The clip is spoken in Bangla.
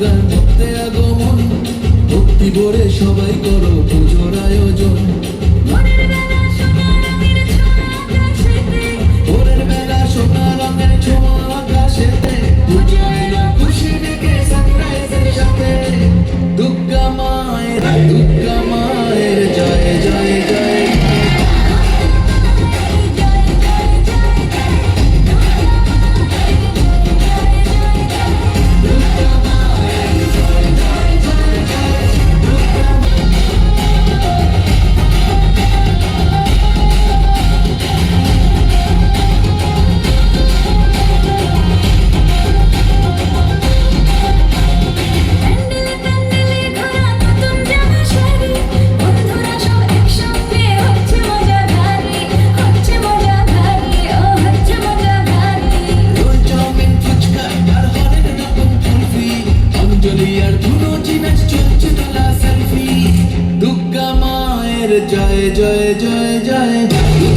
ভক্তের আগমন ভক্তি ভরে সবাই করো পুজোর আয়োজন। দলিয়ার ধুনো চিনাচ চলছে তোলা সেলফি দুর্গা মায়ের জয় জয় জয় জয়।